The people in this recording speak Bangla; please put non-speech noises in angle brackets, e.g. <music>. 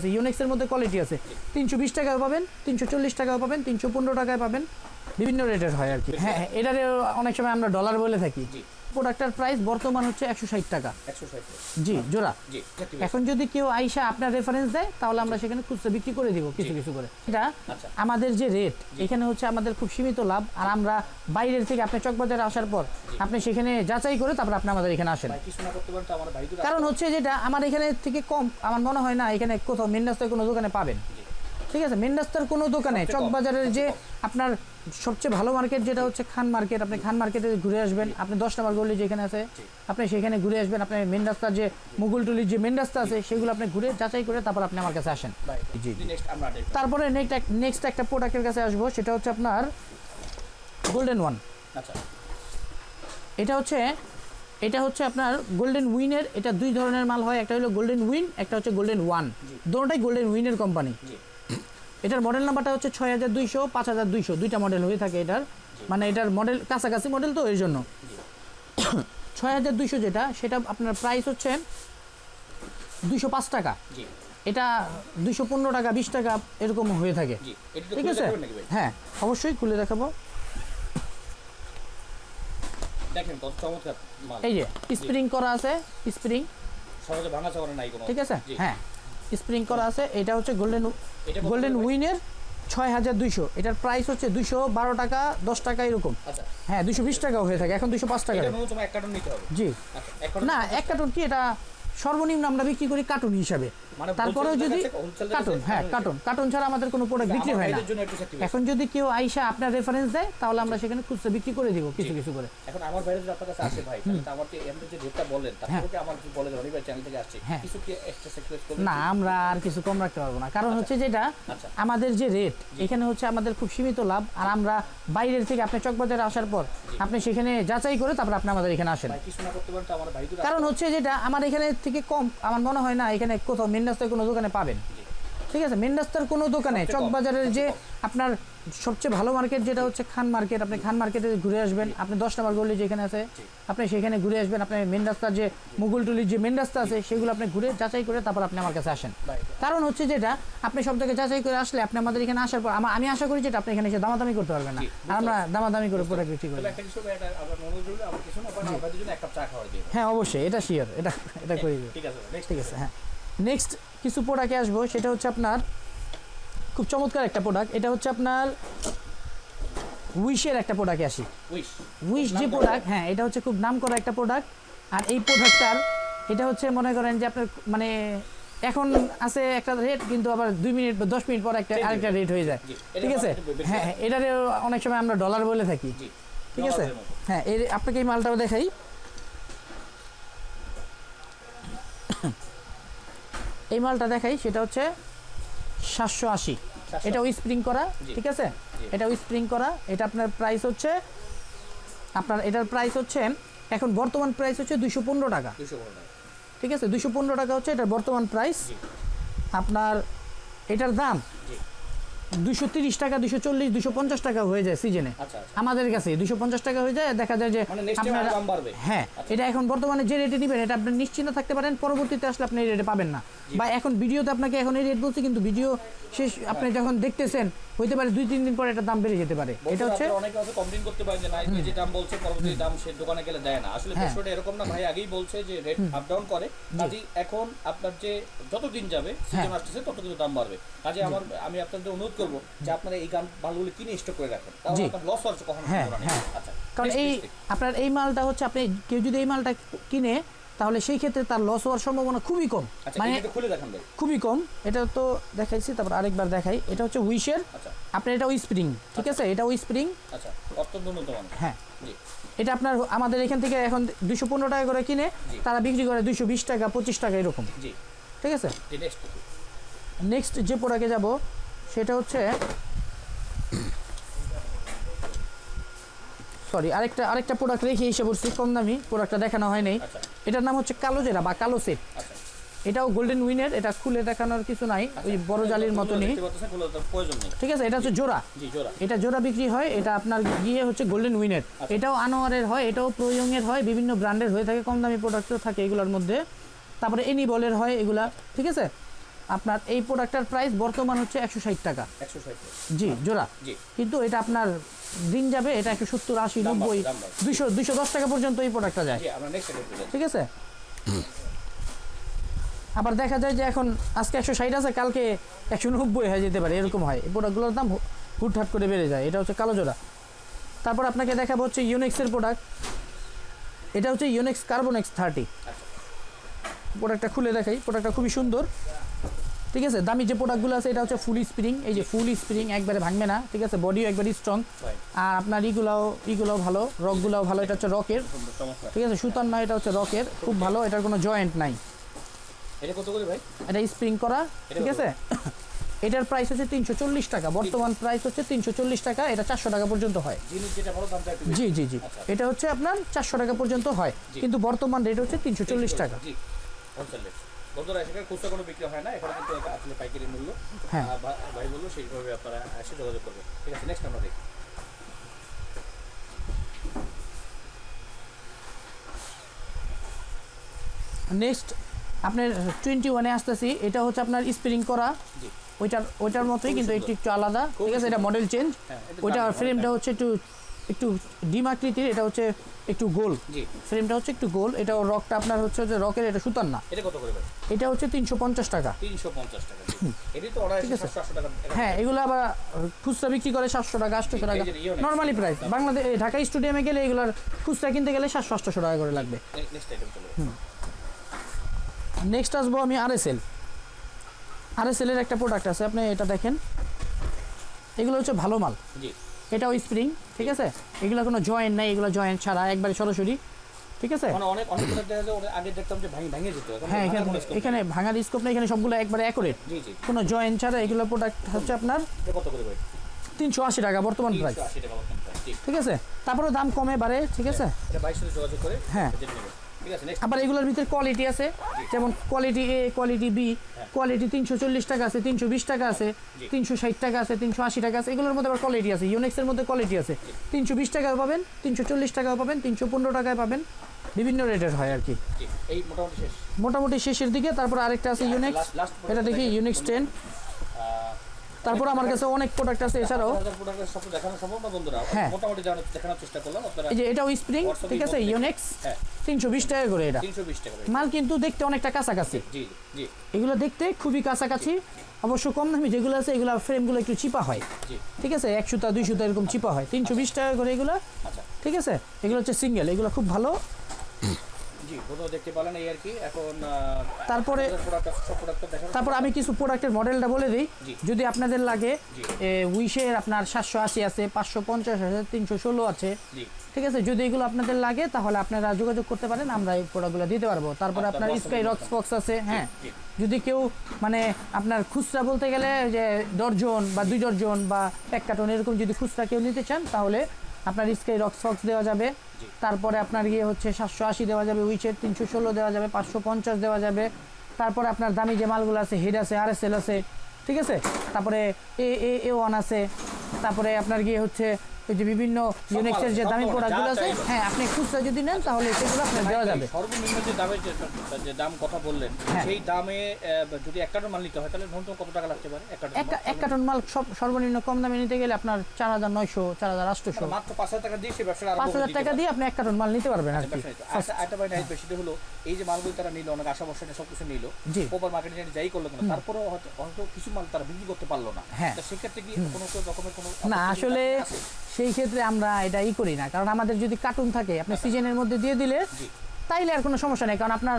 আছে ইউনিক্সের মধ্যে কোয়ালিটি আছে। তিনশো বিশ টাকায় পাবেন, তিনশো চল্লিশ টাকায় পাবেন, তিনশো পনেরো টাকায় পাবেন। বিভিন্ন রেটের হয় আর কি। হ্যাঁ হ্যাঁ এটারে অনেক সময় আমরা ডলার বলে থাকি। জি। প্রোডাক্টটার প্রাইস বর্তমান হচ্ছে একশো ষাট টাকা। জি জোড়া। এখন যদি কেউ আইসা আপনার রেফারেন্স দেয় তাহলে আমরা সেখানে খুচরা বিক্রি করে দিব কিছু কিছু করে। এটা আচ্ছা। আমাদের যে রেট এখানে হচ্ছে আমাদের খুব সীমিত লাভ। আর আমরা বাইরের থেকে আপনি চকবাজারে আসার পর আপনি সেখানে যাচাই করে তারপর আপনি আমাদের এখানে আসেন। কারণ হচ্ছে যেটা আমার এখানে থেকে কম আমার মনে হয় না এখানে কোথাও মেন রাস্তায় কোনো দোকানে পাবেন। ঠিক আছে মেন রাস্তার কোনো দোকানে চকবাজারের যে আপনার সবচেয়ে ভালো মার্কেট যেটা হচ্ছে খান মার্কেট আপনি খান মার্কেটে ঘুরে আসবেন আপনি দশ নম্বর গলি যেখানে আছে আপনি সেখানে ঘুরে আসবেন আপনি মেন রাস্তার যে মুগুলটুলির যে মেন রাস্তা আছে সেগুলো আপনি ঘুরে যাচাই করে তারপর আপনি আমার কাছে আসেন। জি, তারপরে নেক্সট নেক্সট একটা প্রোডাক্টের কাছে আসব সেটা হচ্ছে আপনার গোল্ডেন ওয়ান আচ্ছা। এটা হচ্ছে এটা হচ্ছে আপনার গোল্ডেন উইনের এটা দুই ধরনের মাল হয় একটা হলো গোল্ডেন উইন একটা হচ্ছে গোল্ডেন ওয়ান দুটোটাই গোল্ডেন উইনের কোম্পানি এটার মডেল নাম্বারটা হচ্ছে ছয় হাজার দুইশো পাঁচ হাজার দুইশো দুইটা মডেল হয়ে থাকে এটার। মানে এটার মডেল কাছাকাছি মডেল তো এই জন্য। <coughs> ছয় হাজার দুইশো যেটা সেটা আপনার প্রাইস হচ্ছে দুইশো পাঁচ টাকা। এটা দুইশো পনেরো টাকা বিশ টাকা এরকম হয়ে থাকে। ঠিক আছে? হ্যাঁ অবশ্যই খুলে দেখাবো। এই যে স্প্রিং করা আছে স্প্রিং ঠিক আছে? হ্যাঁ। স্প্রিং করা আছে এটা হচ্ছে গোল্ডেন গোল্ডেন উইনের ছয় হাজার দুইশো। এটার প্রাইস হচ্ছে দুইশো বারো টাকা দশ টাকা এরকম। আচ্ছা। হ্যাঁ দুশো বিশ টাকাও হয়ে থাকে এখন দুশো পাঁচ টাকা জি। না এক কার্টন কি এটা সর্বনিম্ন আমরা বিক্রি করি কার্টুন হিসাবে। মানে তারপরেও যদি কার্টুন হ্যাঁ কার্টুন কার্টুন ছাড়া আমাদের কোনো প্রোডাক্ট বিক্রি হয় না। এখন যদি কেউ আইসা আপনার রেফারেন্স দেয় তাহলে আমরা সেখানে খুচরা বিক্রি করে দিব কিছু কিছু করে। এখন আমার বাইরে যদি আপনার কাছে আসে ভাই তাহলে আমার যে এমনি যে রেটটা বললেন হ্যাঁ। তারপরে আমার কি বলে রনি ভাই চ্যানেল থেকে আসছে। হ্যাঁ। কিছু কি এক্সট্রা স্যাক্রিফাইস করবেন? না আমরা আর কিছু কম রাখতে পারব না। কারণ হচ্ছে যেটা আচ্ছা। আমাদের যে রেট এখানে হচ্ছে আমাদের খুব সীমিত লাভ আর আমরা বাইরের থেকে আপনি চকবাজারে আসার পর আপনি সেখানে যাচাই করে তারপর আপনি আমাদের এখানে আসেন। কারণ হচ্ছে যেটা আমার এখানে থেকে কম আমার মনে হয় না এখানে কোথাও মেন রাস্তায় কোনো দোকানে পাবেন। ঠিক আছে মেন রাস্তার কোনো দোকানে চকবাজারের যে আপনার সবচেয়ে ভালো মার্কেট যেটা হচ্ছে খান মার্কেট আপনি খান মার্কেটে ঘুরে আসবেন আপনি দশ নম্বর গলি যেখানে আছে আপনি সেখানে ঘুরে আসবেন আপনি মেন রাস্তার যে মুগুলটুলির যে মেন রাস্তা আছে সেগুলো আপনি ঘুরে যাচাই করে তারপর আপনি আমার কাছে আসেন। কারণ হচ্ছে যেটা আপনি সব জায়গায় যাচাই করে আসলে আপনি আমাদের এখানে আসার পর আমা- আমি আশা করি যেটা আপনি এখানে এসে দামাদামি করতে পারবেন না। আর আমরা দামাদামি করে প্রোডাক্ট বিক্রি করি। আপনার হ্যাঁ অবশ্যই এটা শিওর এটা এটা করে ঠিক আছে ঠিক আছে হ্যাঁ। নেক্সট কিছু প্রোডাক্টে আসব সেটা হচ্ছে আপনার খুব চমৎকার একটা প্রোডাক্ট এটা হচ্ছে আপনার উইশের একটা প্রোডাক্টে আসি। উইশ যে প্রোডাক্ট হ্যাঁ এটা হচ্ছে খুব নাম করা একটা প্রোডাক্ট আর এই প্রোডাক্টটার এটা হচ্ছে মনে করেন যে আপনার মানে এখন আছে একটা রেট কিন্তু আবার দুই মিনিট বা দশ মিনিট পর একটা আরেকটা রেট হয়ে যায়। ঠিক আছে? হ্যাঁ হ্যাঁ এটারে অনেক সময় আমরা ডলার বলে থাকি। ঠিক আছে? হ্যাঁ এর আপনাকে এই মালটাও দেখাই। এই মালটা দেখাই সেটা হচ্ছে সাতশো আশি। 780 এটা স্প্রিং করা ঠিক আছে। এটা স্প্রিং করা। এটা আপনার প্রাইস হচ্ছে আপনার এটার প্রাইস হচ্ছে এখন বর্তমান প্রাইস হচ্ছে দুশো পনেরো টাকা। ঠিক আছে? দুশো পনেরো টাকা হচ্ছে এটার বর্তমান প্রাইস আপনার এটার দাম দুশো তিরিশ টাকা দুশো চল্লিশ দুশো পঞ্চাশ টাকা হয়ে যায় সিজনে আচ্ছা আচ্ছা। আমাদের কাছে দুশো পঞ্চাশ টাকা হয়ে যায় দেখা যায় যে মানে আপনারা- হ্যাঁ এটা এখন বর্তমানে যে রেটে নেবেন এটা আপনি নিশ্চিন্ত থাকতে পারেন পরবর্তীতে আসলে আপনি এই রেটে পাবেন না। বা এখন ভিডিওতে আপনাকে এখন এই রেট বলছি কিন্তু ভিডিও শেষ আপনি যখন দেখতেছেন হইতে পারে দুই তিন দিন পরে এটা দাম বেড়ে যেতে পারে। এটা হচ্ছে অনেকে হয়তো কমপ্লেইন করতে পারেন যে না যে দাম বলছে পরবর্তী দাম সে দোকানে গেলে দেয় না। আসলে হ্যাঁ। বিষয়টা এরকম না ভাই আগেই বলছে যে রেট আপ ডাউন করে। কাজে এখন আপনার যে যত দিন যাবে হ্যাঁ। সিজন আসতেছে তত কিন্তু দাম বাড়বে। কাজে আমার আমি আপনাদের অনুরোধ করব যে আপনারা এই গান মালগুলো কিনে স্টক করে রাখেন। তাহলে আপনার লস হচ্ছে কখনো হ্যাঁ, হ্যাঁ। আচ্ছা কারণ এই। আপনার এই মালটা হচ্ছে আপনি কেউ যদি এই মালটা কিনে তাহলে সেই ক্ষেত্রে তার লস হওয়ার সম্ভাবনা খুবই কম। আচ্ছা মানে খুবই কম। এটা তো দেখাইছি তারপর আরেকবার দেখাই। এটা হচ্ছে উইশের আচ্ছা। আপনার এটা স্প্রিং ঠিক আছে? এটা স্প্রিং আচ্ছা হ্যাঁ। এটা আপনার আমাদের এখান থেকে এখন দুশো পনেরো টাকা করে কিনে তারা বিক্রি করে দুশো বিশ টাকা পঁচিশ টাকা এরকম। ঠিক আছে? নেক্সট যে প্রোডাক্টে যাব সেটা হচ্ছে <coughs> সরি আরেকটা আরেকটা প্রোডাক্ট রেখে এসে পড়ছি কম দামি। প্রোডাক্টটা দেখানো হয় নাই। আচ্ছা। এটার নাম হচ্ছে কালো জেরা বা কালো সেট। আচ্ছা। এটাও গোল্ডেন উইনের এটা খুলে দেখানোর কিছু নাই ওই বড় জালির মতনই। ঠিক আছে এটা হচ্ছে জোড়া। এটা জোড়া বিক্রি হয় এটা আপনার গিয়ে হচ্ছে গোল্ডেন উইনের এটাও আনোয়ারের হয় এটাও প্রয়োগের হয় বিভিন্ন ব্র্যান্ডের হয়ে থাকে কম দামি প্রোডাক্টও থাকে এগুলোর মধ্যে। তারপরে এনি বলের হয় এগুলা ঠিক আছে? আপনার এই প্রোডাক্টটার প্রাইস বর্তমান হচ্ছে একশো ষাট টাকা। একশো ষাট জি জোড়া। জি। কিন্তু এটা আপনার দিন যাবে এটা একশো সত্তর আশি নব্বই। দুইশো দুইশো দশ টাকা পর্যন্ত এই প্রোডাক্টটা যায়। ঠিক আছে? আবার দেখা যায় যে এখন আজকে একশো ষাট আছে কালকে একশো নব্বই হয়ে যেতে পারে এরকম হয়। এই প্রোডাক্টগুলোর দাম হুটহাট করে বেড়ে যায়। এটা হচ্ছে কালো জোড়া। তারপর আপনাকে দেখাবো হচ্ছে ইউনেক্সের প্রোডাক্ট এটা হচ্ছে ইউনেক্স কার্বন এক্স থার্টি প্রোডাক্টটা খুলে দেখাই। প্রোডাক্টটা খুবই সুন্দর। ঠিক আছে? দামি যে প্রোডাক্টগুলো আছে এটা হচ্ছে ফুল স্প্রিং এই যে ফুল স্প্রিং একবারে ভাঙবে না ঠিক আছে? বডিও একবারে স্ট্রং আর আপনার ইগুলাও ইগুলাও ভালো। রকগুলাও ভালো এটা হচ্ছে রকের ঠিক আছে? সুতার নয় এটা হচ্ছে রকের খুব ভালো এটার কোনো জয়েন্ট নাই। এটা কত করে ভাই? এটা স্প্রিং করা ঠিক আছে? <coughs> এটার প্রাইস হচ্ছে তিনশো চল্লিশ টাকা। বর্তমান প্রাইস হচ্ছে তিনশো চল্লিশ টাকা এটা চারশো টাকা পর্যন্ত হয়। জি জি জি। আচ্ছা। এটা হচ্ছে আপনার চারশো টাকা পর্যন্ত হয়। কিন্তু বর্তমান রেট হচ্ছে তিনশো চল্লিশ টাকা। বন্ধুরা সেখানে খুচরা কোনো বিক্রি হয় না। এখানে কিন্তু এটা আসলে পাইকারি মূল্য। হ্যাঁ। ভাই বলল সেইভাবে আপনারা এসে যোগাযোগ করবেন। ঠিক আছে নেক্সট আমরা দেখি। নেক্সট আপনার টোয়েন্টি ওয়ানে আসতেছি। এটা হচ্ছে আপনার স্প্রিং করা। ওইটার ওইটার মতোই কিন্তু একটু একটু আলাদা। ঠিক আছে এটা মডেল চেঞ্জ হ্যাঁ এটা ওইটা ফ্রেমটা হচ্ছে একটু একটু ডিম আকৃতির এটা হচ্ছে একটু গোল। ফ্রেমটা হচ্ছে একটু গোল। এটা রকটা আপনার হচ্ছে যে রকের এটা সুতার না। এটা কত করে ভাই? এটা হচ্ছে তিনশো পঞ্চাশ টাকা। তিনশো পঞ্চাশ টাকা। ঠিক আছে। টাকা হ্যাঁ এগুলো আবার খুচরা বিক্রি করে সাতশো টাকা আটশোশো টাকা। নর্মালি প্রাইস বাংলাদেশ ঢাকা স্টেডিয়ামে গেলে এগুলোর খুচরা কিনতে গেলে সাতশো আটশোশো টাকা করে লাগবে। নেক্সট আসব আমি আরএসএল আরএসএলের একটা প্রোডাক্ট আছে আপনি এটা দেখেন। এগুলো হচ্ছে ভালো মাল। জি। এটাও স্প্রিং ঠিক আছে? এগুলো কোনো জয়েন্ট নাই এগুলো জয়েন্ট ছাড়া একবারে সরাসরি ঠিক আছে? মানে অনেক অনেক আগে দেখতাম যে ভাঙি ভেঙে যেত হ্যাঁ এখানে। এখানে ভাঙার স্কোপ নেই এখানে সবগুলো একবারে অ্যাকুরেট জি জি। কোনো জয়েন্ট ছাড়া এগুলো প্রোডাক্ট হচ্ছে আপনার কত করে ভাই? তিনশো আশি টাকা বর্তমান প্রাইস ঠিক। আছে? তারপরে দাম কমে বাড়ে ঠিক আছে? যোগাযোগ করে হ্যাঁ। আবার এগুলোর ভিতরে কোয়ালিটি আছে যেমন quality A quality B quality তিনশো চল্লিশ টাকা আছে তিনশো বিশ টাকা আছে তিনশো ষাট টাকা আছে তিনশো আশি টাকা আছে এগুলোর মধ্যে আবার কোয়ালিটি আছে ইউনেক্সের মধ্যে কোয়ালিটি আছে। তিনশো বিশ টাকায় পাবেন তিনশো চল্লিশ টাকায় পাবেন তিনশো পনেরো টাকায় পাবেন বিভিন্ন রেটের হয় আর কি। মোটামুটি শেষের দিকে তারপর আরেকটা আছে ইউনেক্স product এটা দেখি। ইউনেক্স টেন তারপর আমার কাছে অনেক প্রোডাক্ট আছে এছাড়াও দেখানো সম্ভব না বন্ধুরা? হ্যাঁ। মোটামুটি দেখানোর চেষ্টা করলাম আপনারা এই যে এটাও স্প্রিং ঠিক আছে? ইউনেক্স হ্যাঁ। তিনশো বিশ টাকা করে এটা। তিনশো বিশ টাকা মাল কিন্তু দেখতে অনেকটা কাছাকাছি। জি জি এগুলো দেখতে খুবই কাছাকাছি। অবশ্য কম দামি যেগুলো আছে এগুলো ফ্রেমগুলো একটু চিপা হয়। ঠিক আছে? এক সুতা দুই সুতা এরকম চিপা হয়। তিনশো বিশ টাকা করে এগুলো। আচ্ছা। ঠিক আছে? এগুলো হচ্ছে সিঙ্গেল এগুলো খুব ভালো। জি বন্ধুরা দেখতে পেলেন এই আর কি। এখন তারপরে- তারপর আমি কিছু প্রোডাক্টের মডেলটা বলে দিই। যদি আপনাদের লাগে উইশের আপনার সাতশো আশি আছে পাঁচশো পঞ্চাশ আছে তিনশো ষোলো আছে। ঠিক আছে? যদি এগুলো আপনাদের লাগে তাহলে আপনারা যোগাযোগ করতে পারেন আমরা এই প্রোডাক্টগুলো দিতে পারব। তারপরে আপনার আপনার স্কাই রক্স বক্স আছে হ্যাঁ? যদি কেউ মানে আপনার খুচরা বলতে গেলে যে দশজন বা দুই দশজন বা এক কার্টন এরকম যদি খুচরা কেউ নিতে চান তাহলে আপনার স্কাই রক্স ফক্স দেওয়া যাবে। তারপরে আপনার ইয়ে হচ্ছে সাতশো আশি দেওয়া যাবে উইচের তিনশো ষোলো দেওয়া যাবে, পাঁচশো পঞ্চাশ দেওয়া যাবে। তারপরে আপনার দামি যে মালগুলো আছে, হেড আছে আর এস এল আছে, ঠিক আছে? তারপরে এ এ ওয়ান আছে। তারপরে আপনার গিয়ে হচ্ছে এই যে বিভিন্ন ইউনিক্সের যে দামি মাল, প্রোডাক্টগুলো আছে হ্যাঁ আপনি খুচরা যদি নেন তাহলে সেগুলো আপনার দেওয়া যাবে। সর্বনিম্ন যে দামের যে দাম কথা বললেন হ্যাঁ। সেই দামে যদি এক কার্টন মাল নিতে হয় তাহলে ন্যূনতম কত টাকা লাগতে পারে? এক কার্টন এক এক কার্টন মাল সব সর্বনিম্ন কম দামে নিতে গেলে আপনার চার হাজার নয়শো চার হাজার আটশোশো। মাত্র পাঁচ হাজার টাকা দিয়ে সে ব্যবসা পাঁচ হাজার টাকা দিয়ে আপনি এক কার্টন মাল নিতে পারবেন আর কি একটা বাইরে বেশিটা হলো এই যে মালগুলো তারা নিল অনেক আশা বর্ষা সব কিছু নিল জি। ওভার মার্কেটিং যাই করল কেন তারপরেও হয়তো কিছু মাল তারা বিক্রি করতে পারল না। হ্যাঁ। সেক্ষেত্রে কি কোনো রকমের কোনো না আসলে? সেই ক্ষেত্রে আমরা এটা ই করি না। কারণ আমাদের যদি কার্টুন থাকে আপনি সিজনের মধ্যে দিয়ে দিলে তাইলে আর কোনো সমস্যা নেই। কারণ আপনার